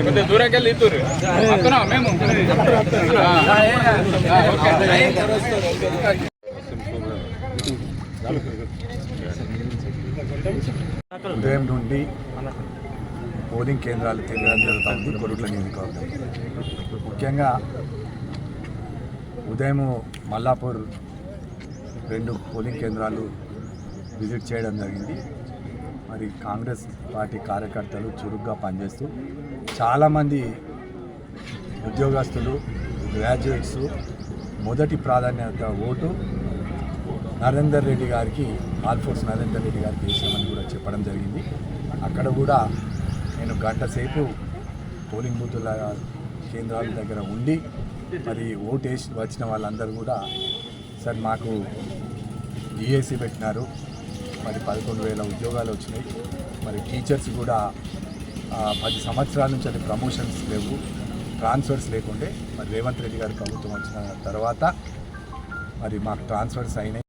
కొంచెం దూరంకి వెళ్ళి ఇద్దరు మేము ఉదయం నుండి పోలింగ్ కేంద్రాలు తిరగడం జరుగుతుంది కొడుకుల నియోజకవర్గం ముఖ్యంగా ఉదయం మల్లాపూర్ రెండు పోలింగ్ కేంద్రాలు విజిట్ చేయడం జరిగింది. మరి కాంగ్రెస్ పార్టీ కార్యకర్తలు చురుగ్గా పనిచేస్తూ చాలామంది ఉద్యోగస్తులు గ్రాడ్యుయేట్స్ మొదటి ప్రాధాన్యత ఓటు నరేందర్ రెడ్డి గారికి ఆల్ఫోర్స్ నరేందర్ రెడ్డి గారికి వేసామని కూడా చెప్పడం జరిగింది. అక్కడ కూడా నేను గంట సేపు పోలింగ్ బూతుల కేంద్రాల దగ్గర ఉండి మరి ఓటు వేసి వచ్చిన వాళ్ళందరూ కూడా సార్ మాకు డిఏసీ పెట్టినారు. మరి పదకొండు వేల ఉద్యోగాలు వచ్చినాయి. మరి టీచర్స్ కూడా పది సంవత్సరాల నుంచి అది ప్రమోషన్స్ లేవు ట్రాన్స్ఫర్స్ లేకుండే. మరి రేవంత్ రెడ్డి గారి ప్రభుత్వం వచ్చిన తర్వాత మరి మాకు ట్రాన్స్ఫర్స్ అయినాయి.